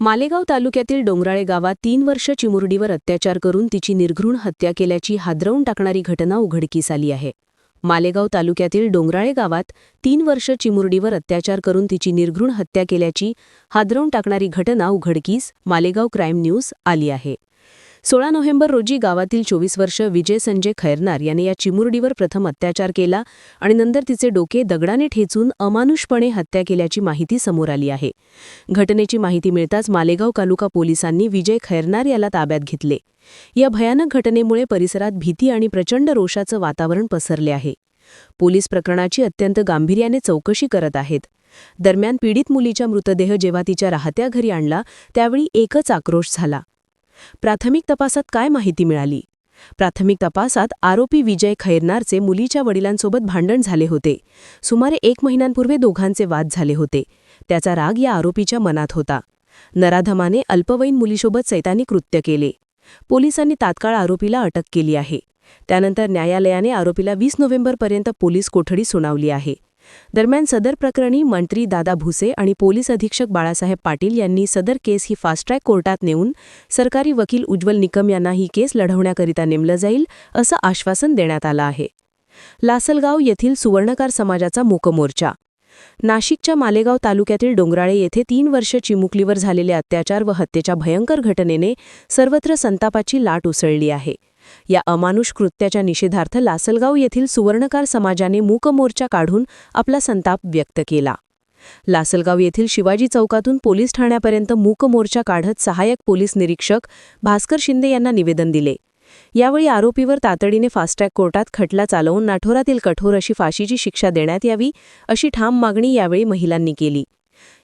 मालेगाव तालुक्यातील डोंगराळे गावात तीन वर्ष चिमुरडीवर अत्याचार करून तिची निर्घृण हत्या केल्याची हादरवून टाकणारी घटना उघडकीस आली आहे. मालेगाव तालुक्यातील डोंगराळे गावात तीन वर्ष चिमुरडीवर अत्याचार करून तिची निर्घृण हत्या केल्याची हादरवून टाकणारी घटना उघडकीस मालेगाव क्राईम न्यूज आली आहे. सोळा नोव्हेंबर रोजी गावातील चोवीस वर्ष विजय संजय खैरनार याने या चिमुरडीवर प्रथम अत्याचार केला आणि नंतर तिचे डोके दगडाने ठेचून अमानुषपणे हत्या केल्याची माहिती समोर आली आहे. घटनेची माहिती मिळताच मालेगाव तालुका पोलिसांनी विजय खैरनार याला ताब्यात घेतले. या भयानक घटनेमुळे परिसरात भीती आणि प्रचंड रोषाचं वातावरण पसरले आहे. पोलीस प्रकरणाची अत्यंत गांभीर्याने चौकशी करत आहेत. दरम्यान पीडित मुलीचा मृतदेह जेव्हा तिच्या राहत्या घरी आणला त्यावेळी एकच आक्रोश झाला. प्राथमिक तपासात काय माहिती मिळाली? प्राथमिक तपासात आरोपी विजय खैरनारचे मुलीच्या वडिलांसोबत भांडण झाले होते. सुमारे एक महिन्यांपूर्वी दोघांचे वाद झाले होते. त्याचा राग या आरोपीच्या मनात होता. नराधमाने अल्पवयीन मुलीसोबत सैतानी कृत्य केले. पोलिसांनी तात्काळ आरोपीला अटक केली आहे. त्यानंतर न्यायालयाने आरोपीला वीस नोव्हेंबरपर्यंत पोलीस कोठडी सुनावली आहे. दरम्यान सदर प्रकरणी मंत्री दादा भुसे आणि पोलीस अधीक्षक बाळासाहेब पाटील यांनी सदर केस ही फास्ट ट्रॅक कोर्टात नेऊन सरकारी वकील उज्ज्वल निकम यांना ही केस लढवण्याकरिता नेमलं जाईल असं आश्वासन देण्यात आलं आहे. लासलगाव येथील सुवर्णकार समाजाचा मूकमोर्चा. नाशिकच्या मालेगाव तालुक्यातील डोंगराळे येथे तीन वर्ष चिमुकलीवर झालेले अत्याचार व हत्येच्या भयंकर घटनेने सर्वत्र संतापाची लाट उसळली आहे. या अमानुष कृत्याच्या निषेधार्थ लासलगाव येथील सुवर्णकार समाजाने मूकमोर्चा काढून आपला संताप व्यक्त केला. लासलगाव येथील शिवाजी चौकातून पोलीस ठाण्यापर्यंत मूकमोर्चा काढत सहाय्यक पोलीस निरीक्षक भास्कर शिंदे यांना निवेदन दिले. यावेळी आरोपीवर तातडीने फास्टॅग कोर्टात खटला चालवून नाठोरातील कठोर अशी फाशीची शिक्षा देण्यात यावी अशी ठाम मागणी यावेळी महिलांनी केली.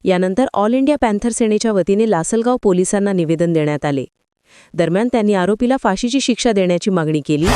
यानंतर ऑल इंडिया पॅन्थर सेनेच्या वतीने लासलगाव पोलिसांना निवेदन देण्यात आले. दरम्यान त्यांनी आरोपीला फाशीची शिक्षा देण्याची मागणी केली.